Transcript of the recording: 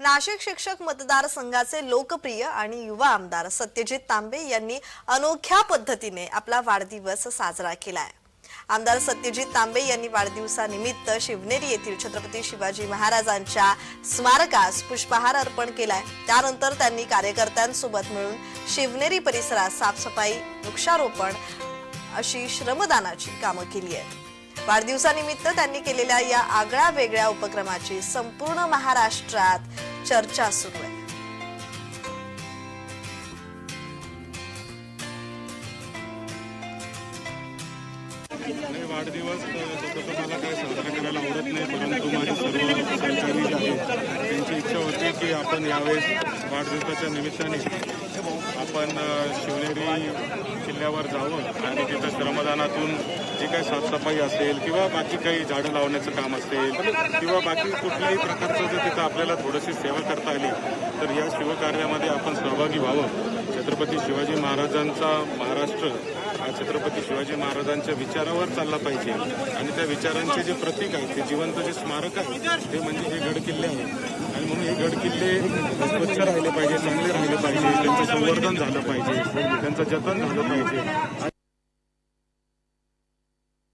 नाशिक शिक्षक मतदारसंघाचे लोकप्रिय आणि युवा आमदार सत्यजित तांबे यांनी अनोख्या पद्धतीने आपला वाढदिवस साजरा केलाय. आमदार सत्यजित तांबे यांनी वाढदिवसानिमित्त शिवनेरी येथील छत्रपती शिवाजी महाराजांच्या स्मारकास पुष्पहार अर्पण केलाय. त्यानंतर त्यांनी कार्यकर्त्यांसोबत मिळून शिवनेरी परिसरात साफसफाई वृक्षारोपण अशी श्रमदानाची कामं केली आहेत. वाढदिवसानिमित्त त्यांनी केलेल्या या आगळ्या वेगळ्या उपक्रमाची संपूर्ण महाराष्ट्रात चर्चा सुरू आहे. वाढदिवस अ, मला काय साजरा करायला आवडत नाही परंतु माझे सर्व सहकारी जे आहेत त्यांची इच्छा होती की आपण यावेळेस वाढदिवसाच्या निमित्ताने आपण शिवनेरी किल्ल्यावर जाऊन आणि तिथं श्रमदानातून काही साफसफाई असेल किंवा बाकी काही झाडं लावण्याचं काम असेल किंवा बाकी कुठल्याही प्रकारचं जर तिथं आपल्याला थोडीशी सेवा करता आली तर या शिवकार्यामध्ये आपण सहभागी व्हावं. छत्रपती शिवाजी महाराजांचा महाराष्ट्र हा छत्रपती शिवाजी महाराजांच्या विचारावर चालला पाहिजे. आणि त्या विचारांचे जे प्रतीक आहे ते जिवंत जे स्मारक आहे ते म्हणजे हे गड किल्ले आहेत. आणि म्हणून हे गड किल्ले स्वच्छ राहिले पाहिजे चांगले राहिले पाहिजे त्यांचं संवर्धन झालं पाहिजे त्यांचं जतन झालं पाहिजे.